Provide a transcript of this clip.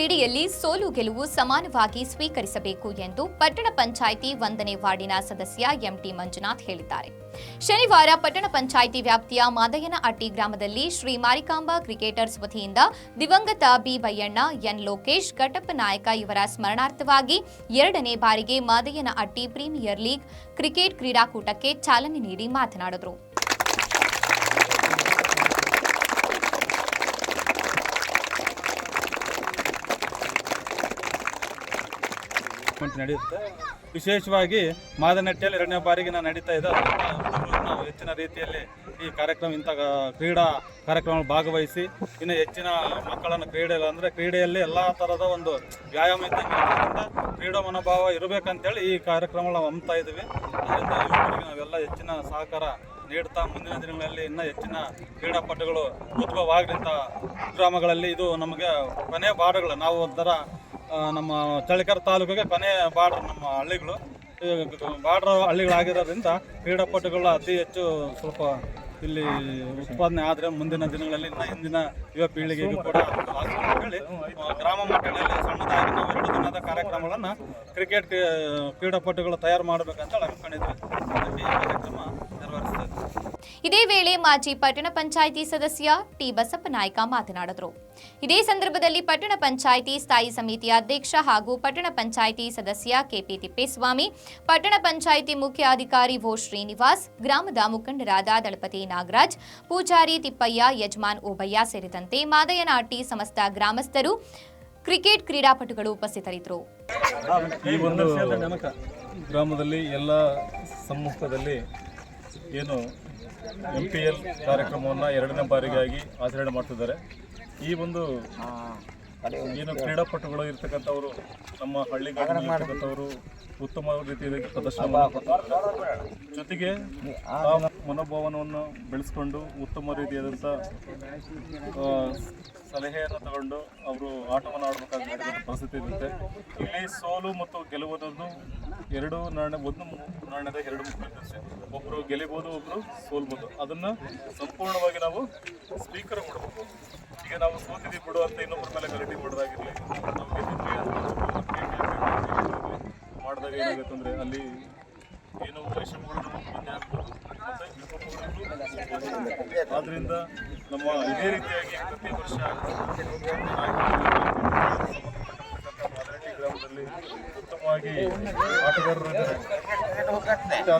ಗೆಲುವು ಸಮಾನವಾಗಿ ಸ್ವೀಕರಿಸಬೇಕು ಎಂದು ಪಟ್ಟಣ ಪಂಚಾಯಿತಿ ಒಂದನೇ ವಾರ್ಡಿನ ಸದಸ್ಯ ಎಂಟಿ ಮಂಜುನಾಥ್ ಹೇಳಿದ್ದಾರೆ. ಶನಿವಾರ ಪಟ್ಟಣ ಪಂಚಾಯಿತಿ ವ್ಯಾಪ್ತಿಯ ಮಾದಯ್ಯನ ಅಟ್ಟಿ ಗ್ರಾಮದಲ್ಲಿ ಶ್ರೀ ಮಾರಿಕಾಂಬಾ ಕ್ರಿಕೆಟರ್ಸ್ ವತಿಯಿಂದ ದಿವಂಗತ ಬಿ ಬೈಯಣ್ಣ ಎನ್ ಲೋಕೇಶ್, ಘಟಪ್ಪ ನಾಯಕ ಇವರ ಸ್ಮರಣಾರ್ಥವಾಗಿ ಎರಡನೇ ಬಾರಿಗೆ ಮಾದಯ್ಯನ ಅಟ್ಟಿ ಪ್ರೀಮಿಯರ್ ಲೀಗ್ ಕ್ರಿಕೆಟ್ ಕ್ರೀಡಾಕೂಟಕ್ಕೆ ಚಾಲನೆ ನೀಡಿ ಮಾತನಾಡಿದರು. ಟೂರ್ನಮೆಂಟ್ ನಡೆಯುತ್ತೆ. ವಿಶೇಷವಾಗಿ ಮಾದನಟ್ಟಿಯಲ್ಲಿ ಎರಡನೇ ಬಾರಿಗೆ ನಾನು ನಡೀತಾ ಇದೆ ನಾವು ಹೆಚ್ಚಿನ ರೀತಿಯಲ್ಲಿ ಈ ಕಾರ್ಯಕ್ರಮ, ಇಂಥ ಕ್ರೀಡಾ ಕಾರ್ಯಕ್ರಮ ಭಾಗವಹಿಸಿ, ಇನ್ನು ಹೆಚ್ಚಿನ ಮಕ್ಕಳನ್ನು ಕ್ರೀಡೆ ಅಂದರೆ ಕ್ರೀಡೆಯಲ್ಲಿ ಎಲ್ಲ ಥರದ ಒಂದು ವ್ಯಾಯಾಮ ಕ್ರೀಡಾ ಮನೋಭಾವ ಇರಬೇಕಂತೇಳಿ ಈ ಕಾರ್ಯಕ್ರಮ ನಾವು ಹಮ್ತಾ ಇದ್ದೀವಿ. ಅದರಿಂದ ಯುವಕರಿಗೆ ನಾವೆಲ್ಲ ಹೆಚ್ಚಿನ ಸಹಕಾರ ನೀಡ್ತಾ ಮುಂದಿನ ದಿನಗಳಲ್ಲಿ ಇನ್ನೂ ಹೆಚ್ಚಿನ ಕ್ರೀಡಾಪಟುಗಳು ಉದ್ಭವವಾಗಿಂಥ ಗ್ರಾಮಗಳಲ್ಲಿ ಇದು ನಮಗೆ ಕೊನೆಯ ಬಾಡುಗಳು ನಾವು ಒಂಥರ ನಮ್ಮ ಚಳ್ಳಕೆರೆ ತಾಲೂಕಿಗೆ ಕೊನೆ ಬಾರ್ಡರ್ ನಮ್ಮ ಹಳ್ಳಿಗಳು ಬಾರ್ಡರ್ ಹಳ್ಳಿಗಳಾಗಿರೋದ್ರಿಂದ ಕ್ರೀಡಾಪಟುಗಳು ಅತಿ ಹೆಚ್ಚು ಸ್ವಲ್ಪ ಇಲ್ಲಿ ಉತ್ಪಾದನೆ ಆದರೆ ಮುಂದಿನ ದಿನಗಳಲ್ಲಿ ಹಿಂದಿನ ಯುವ ಪೀಳಿಗೆಗೂ ಕೂಡ ಗ್ರಾಮ ಮಟ್ಟದಲ್ಲಿ ಸಣ್ಣದಾಗಿ ನಾವು ಎರಡು ದಿನದ ಕಾರ್ಯಕ್ರಮಗಳನ್ನು ಕ್ರಿಕೆಟ್ ಕ್ರೀಡಾಪಟುಗಳು ತಯಾರು ಮಾಡಬೇಕಂತ ಹೇಳಿ ಅದಕ್ಕೆ ಈ ಕಾರ್ಯಕ್ರಮ. ಇದೇ ವೇಳೆ ಮಾಜಿ ಪಟ್ಟಣ ಪಂಚಾಯಿತಿ ಸದಸ್ಯ ಟಿ ಬಸಪ್ಪ ನಾಯ್ಕ ಮಾತನಾಡಿದರು. ಇದೇ ಸಂದರ್ಭದಲ್ಲಿ ಪಟ್ಟಣ ಪಂಚಾಯಿತಿ ಸ್ಥಾಯಿ ಸಮಿತಿ ಅಧ್ಯಕ್ಷ ಹಾಗೂ ಪಟ್ಟಣ ಪಂಚಾಯಿತಿ ಸದಸ್ಯ ಕೆಪಿ ತಿಪ್ಪೇಸ್ವಾಮಿ, ಪಟ್ಟಣ ಪಂಚಾಯಿತಿ ಮುಖ್ಯ ಅಧಿಕಾರಿ ಓ ಶ್ರೀನಿವಾಸ್, ಗ್ರಾಮದ ಮುಖಂಡರಾದ ದಳಪತಿ ನಾಗರಾಜ್, ಪೂಜಾರಿ ತಿಪ್ಪಯ್ಯ, ಯಜಮಾನ್ ಓಬಯ್ಯ ಸೇರಿದಂತೆ ಮಾದಯ್ಯನಾಟಿ ಸಮಸ್ತ ಗ್ರಾಮಸ್ಥರು, ಕ್ರಿಕೆಟ್ ಕ್ರೀಡಾಪಟುಗಳು ಉಪಸ್ಥಿತರಿದ್ದರು. ಈ ಒಂದು ಗ್ರಾಮದಲ್ಲಿ ಎಲ್ಲ ಸಮ್ಮುಖದಲ್ಲಿ ಏನು ಎಂ ಪಿ ಎಲ್ ಕಾರ್ಯಕ್ರಮವನ್ನು ಎರಡನೇ ಬಾರಿಗಾಗಿ ಆಚರಣೆ ಮಾಡ್ತಿದ್ದಾರೆ. ಈ ಒಂದು ಏನು ಕ್ರೀಡಾಪಟುಗಳು ಇರ್ತಕ್ಕಂಥವರು ನಮ್ಮ ಹಳ್ಳಿಗಳಲ್ಲಿ ಇರ್ತಕ್ಕಂಥವರು ಉತ್ತಮ ರೀತಿಯಲ್ಲಿ ಪ್ರದರ್ಶನ. ಜೊತೆಗೆ ಆ ಮನೋಭಾವನವನ್ನು ಬೆಳೆಸ್ಕೊಂಡು ಉತ್ತಮ ರೀತಿಯಾದಂಥ ಸಲಹೆಯನ್ನು ತಗೊಂಡು ಅವರು ಆಟವನ್ನು ಆಡಬೇಕಾಗಿರ್ತಕ್ಕಂಥ ಪರಿಸ್ಥಿತಿ ಇರುತ್ತೆ. ಇಲ್ಲಿ ಸೋಲು ಮತ್ತು ಗೆಲುವುದನ್ನು ಎರಡು ನಾಣ್ಯ ಒಂದು ನಾಣ್ಯದ ಎರಡು ಮುಖ ಇರುತ್ತೆ. ಒಬ್ಬರು ಗೆಲ್ಲಬಹುದು ಒಬ್ಬರು ಸೋಲ್ಬೋದು. ಅದನ್ನು ಸಂಪೂರ್ಣವಾಗಿ ನಾವು ಸ್ವೀಕಾರ ಮಾಡಬೇಕು ಈಗ ನಾವು ಸೋತಿದ್ದೀವಿ ಬಿಡು ಅಂತ ಇನ್ನೊಬ್ಬರ ಮೇಲೆ ಗಲಾಟೆ ಮಾಡೋದಾಗಿರಲಿ. ಮಾಡಿದಾಗ ಏನಾಗುತ್ತೆ ಅಂದರೆ ಅಲ್ಲಿ ಏನೋ ಪರಿಶ್ರಮಗಳು ಆದ್ದರಿಂದ ನಮ್ಮ ಇದೇ ರೀತಿಯಾಗಿ ಪ್ರತಿ ವರ್ಷ ಗ್ರಾಮದಲ್ಲಿ ಉತ್ತಮವಾಗಿ ಆಟಗಾರರು